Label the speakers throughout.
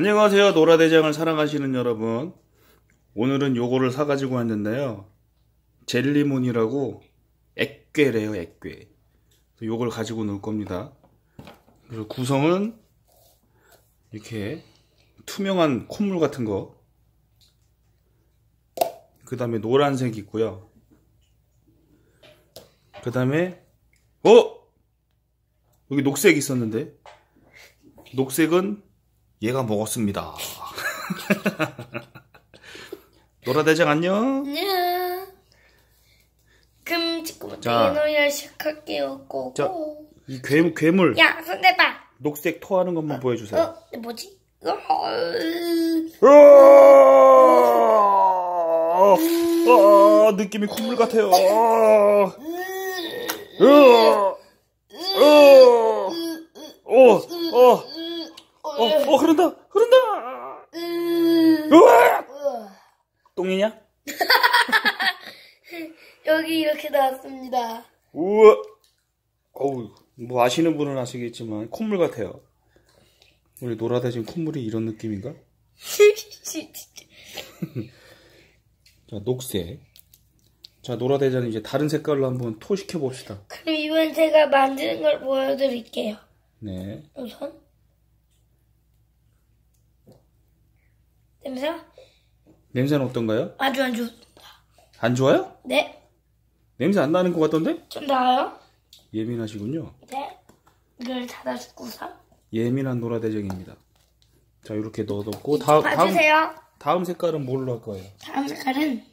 Speaker 1: 안녕하세요. 노라대장을 사랑하시는 여러분. 오늘은 요거를 사가지고 왔는데요. 젤리몬이라고 액괴래요, 액괴. 요걸 가지고 놀 겁니다. 그래서 구성은 이렇게 투명한 콧물 같은 거. 그 다음에 노란색 있고요. 그 다음에, 어! 여기 녹색 있었는데. 녹색은 얘가 먹었습니다. 노라대장 안녕.
Speaker 2: 안녕. 그럼 지금부터
Speaker 1: 자.
Speaker 2: 이 노래 시작할게요. 고고.
Speaker 1: 자. 이 괴, 괴물
Speaker 2: 야, 손 대 봐.
Speaker 1: 녹색 토하는 것만 보여주세요.
Speaker 2: 어, 뭐지? 어,
Speaker 1: 아, 느낌이 콧물 같아요. 아, 어, 어, 어, 어, 흐른다, 흐른다. 으아! 똥이냐?
Speaker 2: 여기 이렇게 나왔습니다.
Speaker 1: 우와. 어우, 뭐 아시는 분은 아시겠지만 콧물 같아요. 우리 노라대진 콧물이 이런 느낌인가? 자, 녹색. 자, 노라대자는 이제 다른 색깔로 한번 토시켜 봅시다.
Speaker 2: 그럼 이번 제가 만드는 걸 보여드릴게요.
Speaker 1: 네.
Speaker 2: 우선. 냄새
Speaker 1: 냄새는 어떤가요?
Speaker 2: 아주 안 좋습니다.
Speaker 1: 안 좋아요?
Speaker 2: 네,
Speaker 1: 냄새 안 나는 것 같던데?
Speaker 2: 좀 나아요?
Speaker 1: 예민하시군요.
Speaker 2: 네. 이걸 닫아주고서.
Speaker 1: 예민한 노라대장입니다. 자, 이렇게 넣어놓고 다음 다음
Speaker 2: 봐주세요.
Speaker 1: 다음 색깔은 뭘로 할 거예요?
Speaker 2: 다음 색깔은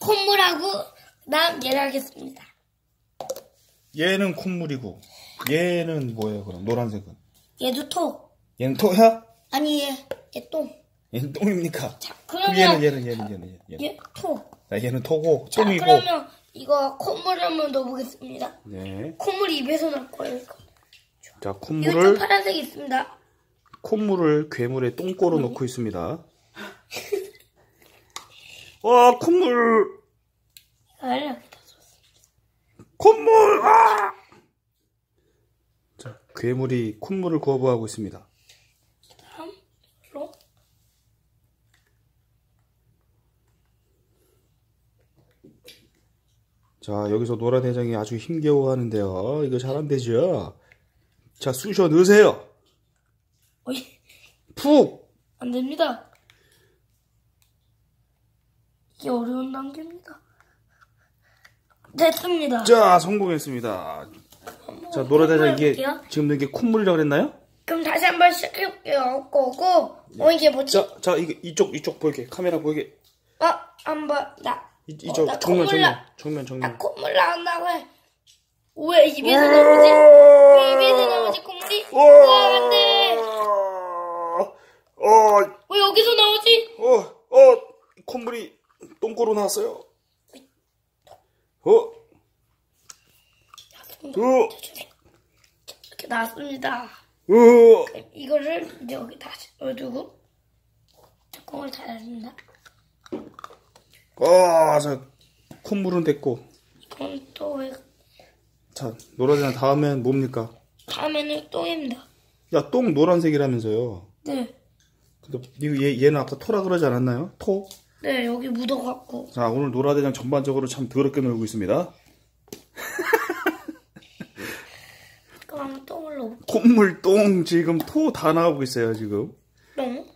Speaker 2: 콧물하고 그다음 얘를 하겠습니다.
Speaker 1: 얘는 콧물이고 얘는 뭐예요? 그럼 노란색은?
Speaker 2: 얘도 토.
Speaker 1: 얘는 토야?
Speaker 2: 아니 얘, 얘 똥.
Speaker 1: 얘는 똥입니까?
Speaker 2: 자, 그러면
Speaker 1: 얘는 얘는 얘는 얘는 얘는.
Speaker 2: 얘 토.
Speaker 1: 자, 얘는 토고
Speaker 2: 자,
Speaker 1: 똥이고.
Speaker 2: 그러면 이거 콧물 한번 넣어보겠습니다.
Speaker 1: 네.
Speaker 2: 콧물 입에서 날 거예요.
Speaker 1: 자, 콧물을
Speaker 2: 파란색이 있습니다.
Speaker 1: 콧물을 괴물의 똥꼬로 넣고 있습니다. 와, 콧물.
Speaker 2: 이걸 이렇게 다
Speaker 1: 콧물. 아! 자, 괴물이 콧물을 거부하고 있습니다.
Speaker 2: 다음으로
Speaker 1: 자, 여기서 노라대장이 아주 힘겨워 하는데요. 이거 잘 안 되죠? 자, 쑤셔 넣으세요.
Speaker 2: 어이
Speaker 1: 푹!
Speaker 2: 안 됩니다. 이게 어려운 단계입니다. 됐습니다.
Speaker 1: 자, 성공했습니다. 자, 노라대장 이게
Speaker 2: 해볼게요.
Speaker 1: 지금 이게 콧물이라고 그랬나요?
Speaker 2: 그럼 다시 한번 시작해볼게요. 고고. 어 이게 뭐지?
Speaker 1: 자, 자, 이게 이쪽 이쪽 보이게 카메라 보이게
Speaker 2: 어 한번 나.
Speaker 1: 이,
Speaker 2: 어,
Speaker 1: 이쪽
Speaker 2: 나
Speaker 1: 정면 정면
Speaker 2: 나.
Speaker 1: 정면 정면.
Speaker 2: 나 콧물 나온다고 해. 왜 입에서 나오지? 왜 입에서 나오지 콧물이? 아, 안 돼.
Speaker 1: 어,
Speaker 2: 왜 여기서 나오지?
Speaker 1: 어, 어, 콧물이 똥꼬로 나왔어요. 어, 어,
Speaker 2: 이렇게 나왔습니다.
Speaker 1: 어.
Speaker 2: 이거를 이제 여기 다시 넣어두고 뚜껑을 닫아줍니다.
Speaker 1: 아, 자, 콧물은 됐고.
Speaker 2: 이건 또 왜-
Speaker 1: 자, 노라대장 다음엔 뭡니까?
Speaker 2: 다음에는 똥입니다.
Speaker 1: 야, 똥 노란색이라면서요.
Speaker 2: 네.
Speaker 1: 근데 얘, 얘는 아까 토라 그러지 않았나요? 토?
Speaker 2: 네, 여기 묻어갖고.
Speaker 1: 자, 오늘 노라대장 전반적으로 참 더럽게 놀고 있습니다.
Speaker 2: 그럼 똥을 넣어.
Speaker 1: 콧물, 똥, 지금 토 다 나오고 있어요, 지금.
Speaker 2: 똥.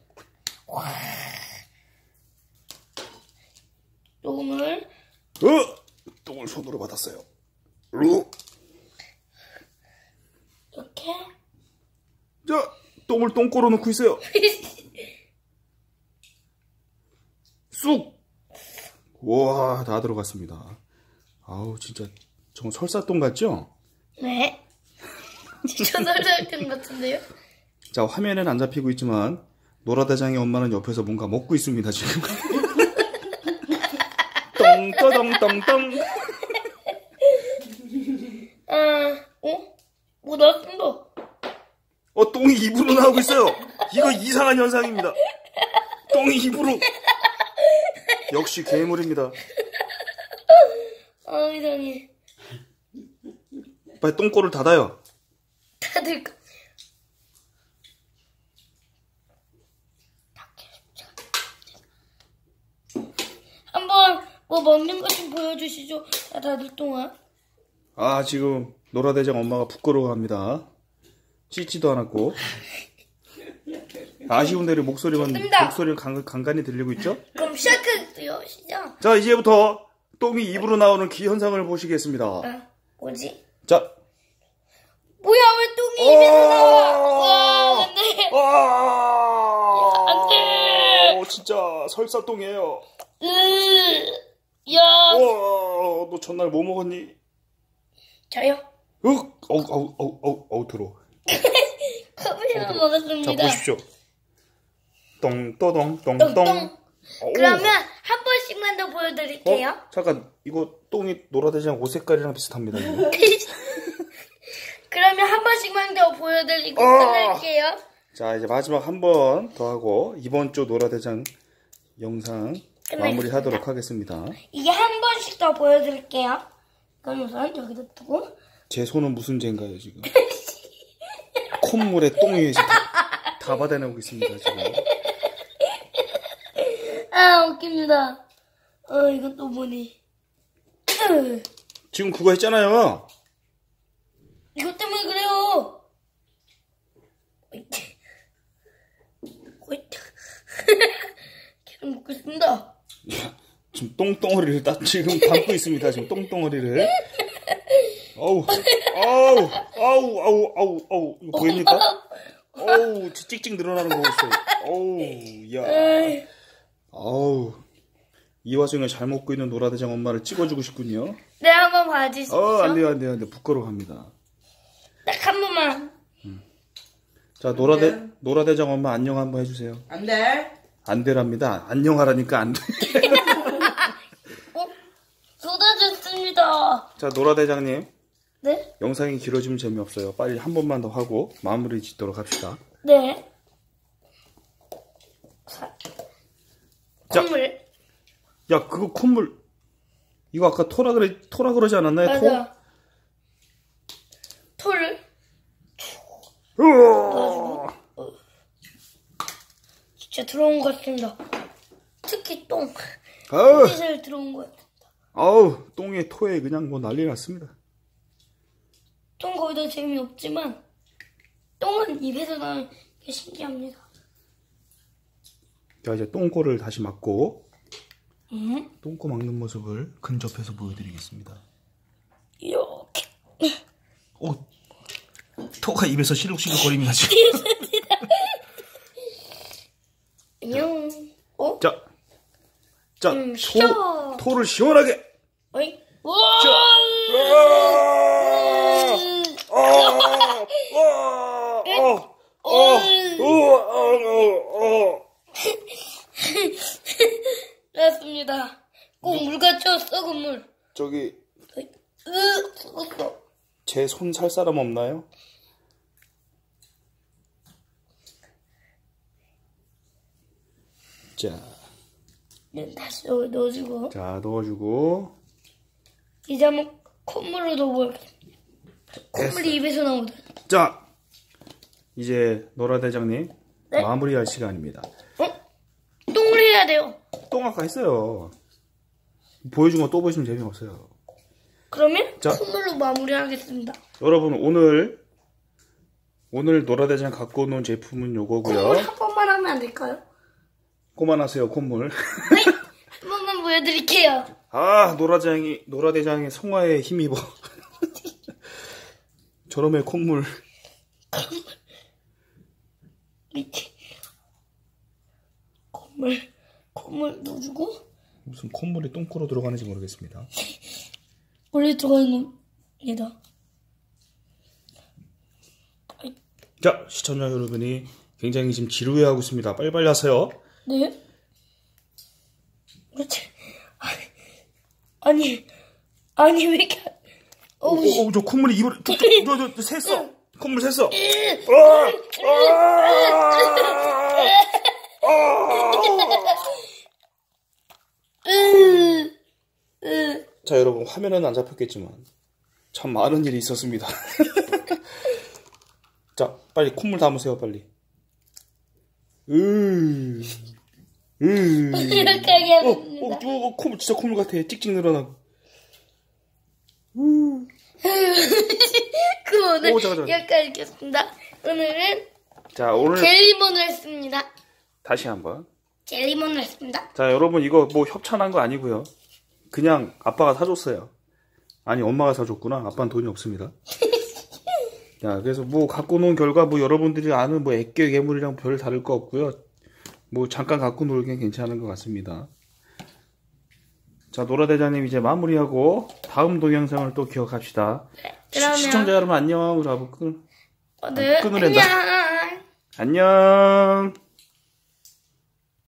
Speaker 2: 똥을
Speaker 1: 어! 똥을 손으로 받았어요. 루.
Speaker 2: 이렇게.
Speaker 1: 자, 똥을 똥꼬로 넣고 있어요. 쑥! 와, 다 들어갔습니다. 아우, 진짜, 정말 설사똥 같죠?
Speaker 2: 네. 진짜 설사할 것 같은데요?
Speaker 1: 자, 화면엔 안 잡히고 있지만, 노라대장의 엄마는 옆에서 뭔가 먹고 있습니다, 지금. 똥떠덩똥똥.
Speaker 2: 아, 어? 뭐 나왔습니다.
Speaker 1: 어, 똥이 입으로 나오고 있어요. 이거 이상한 현상입니다. 똥이 입으로. 역시 괴물입니다.
Speaker 2: 아, 이상해.
Speaker 1: 빨리 똥꼬를 닫아요.
Speaker 2: 다들 그- 뭐 먹는 것 좀 보여주시죠. 나 다들 동안.
Speaker 1: 아 지금 노라대장 엄마가 부끄러워합니다. 씻지도 않았고 아쉬운 대로 목소리만
Speaker 2: 좋습니다.
Speaker 1: 목소리를 간, 간간히 들리고 있죠?
Speaker 2: 그럼 시작할게요. 시작.
Speaker 1: 자 이제부터 똥이 입으로 나오는 기현상을 보시겠습니다.
Speaker 2: 아, 뭐지?
Speaker 1: 자,
Speaker 2: 뭐야 왜 똥이 입에서 나와? 와, 안돼.
Speaker 1: 와,
Speaker 2: 안 돼.
Speaker 1: 어, 진짜 설사똥이에요.
Speaker 2: 으, 야,
Speaker 1: 와, 너 전날 뭐 먹었니?
Speaker 2: 저요.
Speaker 1: 윽, 어우, 어우, 어우, 어우, 어우, 들어.
Speaker 2: 커피를
Speaker 1: 자,
Speaker 2: 먹었습니다.
Speaker 1: 보십시오. 똥, 또똥, 똥,
Speaker 2: 똥,
Speaker 1: 똥.
Speaker 2: 똥.
Speaker 1: 어우.
Speaker 2: 그러면 한 번씩만 더 보여드릴게요.
Speaker 1: 어? 잠깐, 이거 똥이 노라대장 옷 색깔이랑 비슷합니다.
Speaker 2: 그러면 한 번씩만 더 보여드리고
Speaker 1: 아.
Speaker 2: 끝낼게요.
Speaker 1: 자, 이제 마지막 한 번 더 하고, 이번 주 노라대장 영상. 마무리하도록 하겠습니다.
Speaker 2: 이게 한 번씩 더 보여드릴게요. 그럼 우선 여기다 두고.
Speaker 1: 제 손은 무슨 죄인가요, 지금? 콧물에 똥이 다, 다 받아내고 있습니다, 지금.
Speaker 2: 아, 웃깁니다. 어, 이건 또 뭐니? 으,
Speaker 1: 지금 그거 했잖아요.
Speaker 2: 이것 때문에 그래요. 계속 먹고 있습니다.
Speaker 1: 지금 똥덩어리를 딱 지금 담고 있습니다. 지금 똥덩어리를. 어우, 어우, 어우, 어우, 어우, 어우, 이거 보입니까? 어우, 찍찍 늘어나는 거 보세요. 어우, 야, 어우. 이 와중에 잘 먹고 있는 노라대장 엄마를 찍어주고 싶군요.
Speaker 2: 네, 한번 봐주십시오.
Speaker 1: 어, 안 돼요, 안 돼요, 안 돼요. 부끄러워합니다.
Speaker 2: 딱 한 번만.
Speaker 1: 자, 노라대, 노라대장 엄마 안녕 한번 해주세요.
Speaker 3: 안 돼.
Speaker 1: 안 되랍니다. 안녕하라니까 안 돼.
Speaker 2: 어? 쏟아졌습니다.
Speaker 1: 자, 노라 대장님.
Speaker 2: 네?
Speaker 1: 영상이 길어지면 재미없어요. 빨리 한 번만 더 하고 마무리 짓도록 합시다.
Speaker 2: 네. 자,
Speaker 1: 자.
Speaker 2: 콧물.
Speaker 1: 야, 그거 콧물. 이거 아까 토라 그래, 토라 그러지 않았나요?
Speaker 2: 맞아. 토를
Speaker 1: 토? 으아!
Speaker 2: 진짜 들어온 것 같습니다. 특히 똥. 햇빛을 들어온 것 같아요.
Speaker 1: 아우, 똥에 토에 그냥 뭐 난리 났습니다.
Speaker 2: 똥 거기도 재미없지만 똥은 입에서 나는 게 신기합니다.
Speaker 1: 자, 이제 똥꼬를 다시 막고
Speaker 2: 음?
Speaker 1: 똥꼬 막는 모습을 근접해서 보여드리겠습니다.
Speaker 2: 이렇게.
Speaker 1: 오, 토가 입에서 시룩시룩거립니다, 지금.
Speaker 2: 안녕. 어?
Speaker 1: 자, 자,
Speaker 2: 음,
Speaker 1: 토. 토를 시원하게.
Speaker 2: 어이? 와!
Speaker 1: 아, 아, 아, 아, 아,
Speaker 2: 나왔습니다. 꼭 물 같죠? 썩은 물.
Speaker 1: 저기
Speaker 2: 으, 썩었어.
Speaker 1: 제손 살 사람 없나요? 자,
Speaker 2: 네, 다시 여기 넣어주고.
Speaker 1: 자 넣어주고
Speaker 2: 이제 한번 콧물을 넣어볼게요. 콧물이 입에서 나오다.
Speaker 1: 자 이제 노라 대장님
Speaker 2: 네?
Speaker 1: 마무리할 시간입니다.
Speaker 2: 어? 똥을 해야 돼요.
Speaker 1: 똥 아까 했어요. 보여준 거 또 보시면 재미없어요.
Speaker 2: 그러면
Speaker 1: 자.
Speaker 2: 콧물로 마무리하겠습니다.
Speaker 1: 여러분 오늘 오늘 노라 대장 갖고 놓은 제품은 요거고요.
Speaker 2: 콧물 한 번만 하면 안 될까요?
Speaker 1: 그만하세요 콧물.
Speaker 2: 한 번만 보여드릴게요.
Speaker 1: 아 노라대장이 노라대장의 성화에 힘입어. 저놈의 콧물.
Speaker 2: 콧물, 콧물 넣어주고.
Speaker 1: 무슨 콧물이 똥꼬로 들어가는지 모르겠습니다.
Speaker 2: 원래 들어가는 겁니다.
Speaker 1: 자 시청자 여러분이 굉장히 지금 지루해하고 있습니다. 빨리빨리 하세요.
Speaker 2: 네? 그렇지. 아니, 아니, 왜 이렇게.
Speaker 1: 어,
Speaker 2: 어우, 씨.
Speaker 1: 어, 저 콧물이 입을 저, 저, 저, 저, 샜어. 콧물 샜어.
Speaker 2: 으.
Speaker 1: 자 여러분 화면은 안 잡혔겠지만 참 많은 일이 있었습니다. 자 빨리 콧물 담으세요 빨리. 으, 으.
Speaker 2: 이렇게
Speaker 1: 어, 어. 어, 어, 콧물, 진짜 콧물 같아. 찍찍 늘어나고.
Speaker 2: 그 오늘
Speaker 1: 오, 잠깐, 잠깐.
Speaker 2: 여기까지 읽겠습니다. 오늘은
Speaker 1: 자, 오늘
Speaker 2: 젤리몬을 했습니다.
Speaker 1: 다시 한번.
Speaker 2: 젤리몬을 했습니다.
Speaker 1: 자, 여러분 이거 뭐 협찬한 거 아니고요. 그냥 아빠가 사줬어요. 아니, 엄마가 사줬구나. 아빠는 돈이 없습니다. 자, 그래서 뭐 갖고 논 결과 뭐 여러분들이 아는 뭐 애교 괴물이랑 별 다를 거 없고요. 뭐 잠깐 갖고 놀기엔 괜찮은 것 같습니다. 자, 노라대장님 이제 마무리하고 다음 동영상을 또 기억합시다. 시-
Speaker 2: 그러면-
Speaker 1: 시 청자 여러분 안녕. 우리 아부 끊,
Speaker 2: 오늘
Speaker 1: 끊으랜다.
Speaker 2: 안녕.
Speaker 1: 안녕.